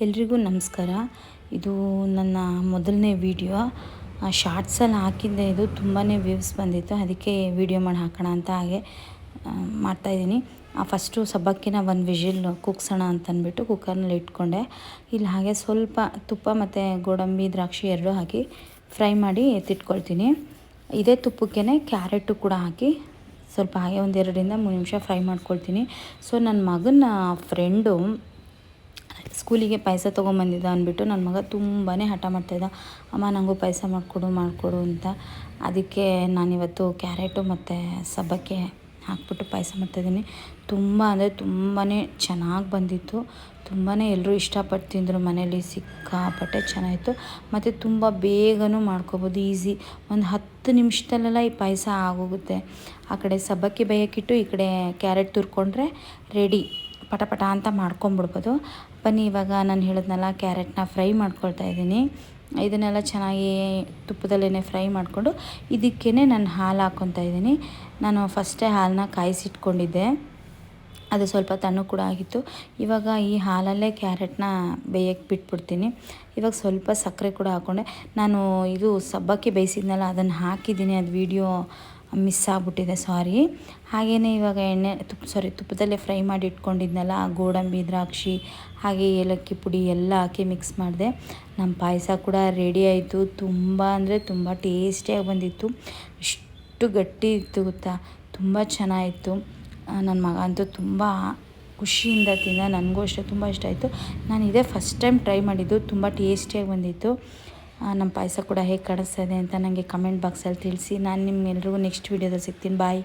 ಎಲ್ರಿಗೂ ನಮಸ್ಕಾರ. ಇದು ನನ್ನ ಮೊದಲನೇ ವಿಡಿಯೋ. ಶಾರ್ಟ್ಸಲ್ಲಿ ಹಾಕಿದ್ದೆ. ಇದು ತುಂಬಾ ವ್ಯೂವ್ಸ್ ಬಂದಿತ್ತು. ಅದಕ್ಕೆ ವಿಡಿಯೋ ಮಾಡಿ ಹಾಕೋಣ ಅಂತ ಹಾಗೆ ಮಾಡ್ತಾಯಿದ್ದೀನಿ ಫಸ್ಟು ಸಬ್ಬಕ್ಕಿನ ಒಂದು ವಿಷಿಲ್ ಕುಗ್ಸೋಣ ಅಂತಂದ್ಬಿಟ್ಟು ಕುಕ್ಕರ್ನಲ್ಲಿ ಇಟ್ಕೊಂಡೆ. ಇಲ್ಲಿ ಹಾಗೆ ಸ್ವಲ್ಪ ತುಪ್ಪ ಮತ್ತು ಗೋಡಂಬಿ, ದ್ರಾಕ್ಷಿ ಎರಡು ಹಾಕಿ ಫ್ರೈ ಮಾಡಿ ಎತ್ತಿಟ್ಕೊಳ್ತೀನಿ. ಇದೇ ತುಪ್ಪಕ್ಕೇ ಕ್ಯಾರೆಟು ಕೂಡ ಹಾಕಿ ಸ್ವಲ್ಪ ಹಾಗೆ ಒಂದೆರಡರಿಂದ ಮೂರು ನಿಮಿಷ ಫ್ರೈ ಮಾಡ್ಕೊಳ್ತೀನಿ. ಸೊ, ನನ್ನ ಮಗನ ಫ್ರೆಂಡು ಸ್ಕೂಲಿಗೆ ಪಾಯಸ ತೊಗೊಂಬಂದಿದ್ದ ಅಂದ್ಬಿಟ್ಟು ನನ್ನ ಮಗ ತುಂಬಾ ಹಠ ಮಾಡ್ತಾಯಿದ್ದ. ಅಮ್ಮ ನನಗೂ ಪಾಯಸ ಮಾಡಿಕೊಡು ಮಾಡಿಕೊಡು ಅಂತ. ಅದಕ್ಕೆ ನಾನಿವತ್ತು ಕ್ಯಾರೆಟು ಮತ್ತು ಸಬ್ಬಕ್ಕೆ ಹಾಕ್ಬಿಟ್ಟು ಪಾಯಸ ಮಾಡ್ತಾಯಿದ್ದೀನಿ. ತುಂಬ ಅಂದರೆ ತುಂಬಾ ಚೆನ್ನಾಗಿ ಬಂದಿತ್ತು. ತುಂಬಾ ಎಲ್ಲರೂ ಇಷ್ಟಪಟ್ಟು ತಿಂದರು. ಮನೇಲಿ ಸಿಕ್ಕಾಪಟ್ಟೆ ಚೆನ್ನಾಗಿತ್ತು. ಮತ್ತು ತುಂಬ ಬೇಗನೂ ಮಾಡ್ಕೊಬೋದು, ಈಸಿ. ಒಂದು ಹತ್ತು ನಿಮಿಷದಲ್ಲೆಲ್ಲ ಈ ಪಾಯಸ ಆಗೋಗುತ್ತೆ. ಆ ಕಡೆ ಸಬ್ಬಕ್ಕಿ ಬೇಯಕ್ಕಿಟ್ಟು ಈ ಕಡೆ ಕ್ಯಾರೆಟ್ ತುರ್ಕೊಂಡ್ರೆ ರೆಡಿ. ಪಟ ಪಟ ಅಂತ ಮಾಡ್ಕೊಂಬಿಡ್ಬೋದು. ಬನ್ನಿ, ಇವಾಗ ನಾನು ಹೇಳಿದ್ನಲ್ಲ ಕ್ಯಾರೆಟ್ನ ಫ್ರೈ ಮಾಡ್ಕೊಳ್ತಾ ಇದ್ದೀನಿ. ಇದನ್ನೆಲ್ಲ ಚೆನ್ನಾಗಿ ತುಪ್ಪದಲ್ಲೇ ಫ್ರೈ ಮಾಡಿಕೊಂಡು ಇದಕ್ಕೇ ನಾನು ಹಾಲು ಹಾಕ್ಕೊತಾ ಇದ್ದೀನಿ. ನಾನು ಫಸ್ಟೇ ಹಾಲನ್ನ ಕಾಯಿಸಿಟ್ಕೊಂಡಿದ್ದೆ. ಅದು ಸ್ವಲ್ಪ ತಣ್ಣು ಕೂಡ ಆಗಿತ್ತು. ಇವಾಗ ಈ ಹಾಲಲ್ಲೇ ಕ್ಯಾರೆಟ್ನ ಬೇಯಕ್ಕೆ ಬಿಟ್ಬಿಡ್ತೀನಿ. ಇವಾಗ ಸ್ವಲ್ಪ ಸಕ್ಕರೆ ಕೂಡ ಹಾಕ್ಕೊಂಡೆ. ನಾನು ಇದು ಸಬ್ಬಕ್ಕಿ ಬೇಯಿಸಿದ್ನಲ್ಲ, ಅದನ್ನು ಹಾಕಿದ್ದೀನಿ. ಅದು ವೀಡಿಯೋ ಮಿಸ್ ಆಗಿಬಿಟ್ಟಿದೆ, ಸಾರಿ. ಹಾಗೆಯೇ ಇವಾಗ ಎಣ್ಣೆ ತುಪ್ಪ ಸಾರಿ, ತುಪ್ಪದಲ್ಲೇ ಫ್ರೈ ಮಾಡಿ ಇಟ್ಕೊಂಡಿದ್ನಲ್ಲ, ಆ ಗೋಡಂಬಿ, ದ್ರಾಕ್ಷಿ, ಹಾಗೆ ಏಲಕ್ಕಿ ಪುಡಿ ಎಲ್ಲ ಹಾಕಿ ಮಿಕ್ಸ್ ಮಾಡಿದೆ. ನಮ್ಮ ಪಾಯಸ ಕೂಡ ರೆಡಿ ಆಯಿತು. ತುಂಬ ಅಂದರೆ ತುಂಬ ಟೇಸ್ಟಿಯಾಗಿ ಬಂದಿತ್ತು. ಇಷ್ಟು ಗಟ್ಟಿ ಇತ್ತು ಗೊತ್ತಾ? ತುಂಬ ಚೆನ್ನಾಗಿತ್ತು. ನನ್ನ ಮಗ ಅಂತೂ ತುಂಬ ಖುಷಿಯಿಂದ ತಿಂದ. ನನಗೂ ಅಷ್ಟೇ ತುಂಬ ಇಷ್ಟ ಆಯಿತು. ನಾನು ಇದೇ ಫಸ್ಟ್ ಟೈಮ್ ಟ್ರೈ ಮಾಡಿದ್ದು. ತುಂಬ ಟೇಸ್ಟಿಯಾಗಿ ಬಂದಿತ್ತು. ನಮ್ಮ ಪಾಯಸ ಕೂಡ ಹೇಗೆ ಕಾಣಿಸ್ತಾ ಇದೆ ಅಂತ ನನಗೆ ಕಮೆಂಟ್ ಬಾಕ್ಸಲ್ಲಿ ತಿಳಿಸಿ. ನಾನು ನಿಮ್ಮೆಲ್ರಿಗೂ ನೆಕ್ಸ್ಟ್ ವೀಡಿಯೋದಲ್ಲಿ ಸಿಗ್ತೀನಿ. ಬಾಯ್